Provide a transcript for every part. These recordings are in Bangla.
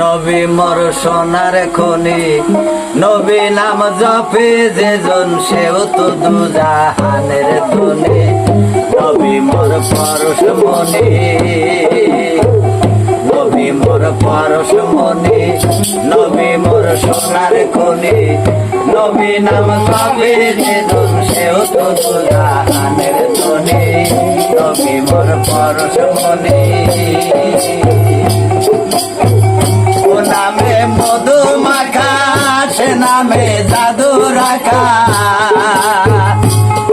নবী মর সোনার খনি, নবী নাম জপে, যে জন সেও তো দুজাহানের ধনে। নবী মর পরশ মনে, নবী মোর পরশ মনে, নবী মোর সোনার খনি, নবী নাম জপে যে জন সেও তো দুজাহানের ধনে। নবী মোর পরশ মনে। নামে জাদু রাখা,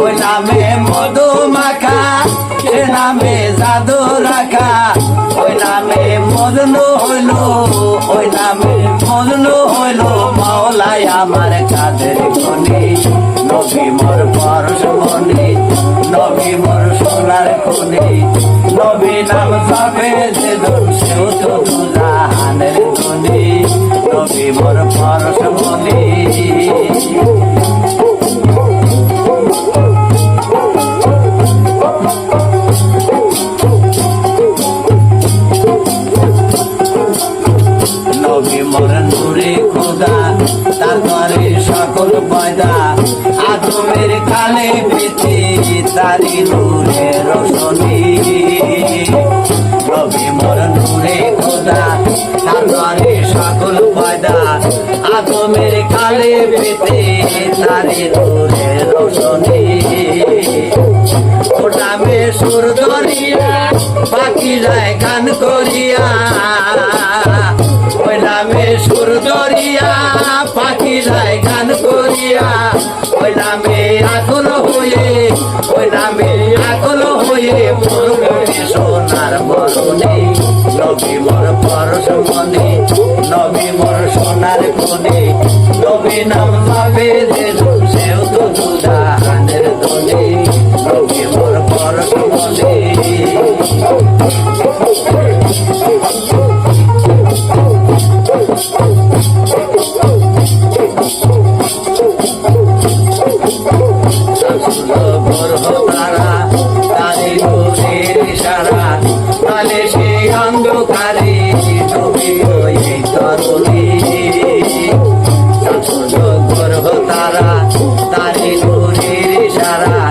ওই নামে মধু মাখা সে নামে জাদু রাখা, ওই নামে মজনু হইল, ওই নামে মজনু হইল মাওলাই আমার কাদের খনি, নবী মোর পরশ মনি নবী মোর সোনার খনি, নবী নাম যাবে যে দোষ তো দুজাহানের খনি নবী মোর পরশ নবী মোর নূরে খোদা, তার ঘরে সকল পয়দা। আদমের কালে পেতে তারি নূরে রোশনী। নবী মোর নূরে খোদা, তার ঘরে সকল পয়দা। আদমের কালে পেতে তারি নূরে রোশনী। ওটামে সুর ধরিয়া পাখি যায় গান করিয়া ওই নামে আকুল হয়ে, ওই নামে আকুল হয়ে মরুভূমি সোনার মরণে নবী মোর পরশ মনে, নবী মোর সোনার কোনে নবী নাম পাবে যে সেও তারা তারে নূরের ইশারা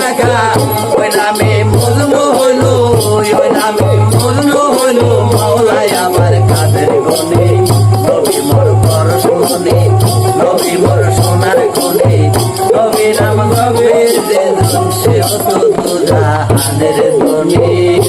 সে তো দুজাহানের গনে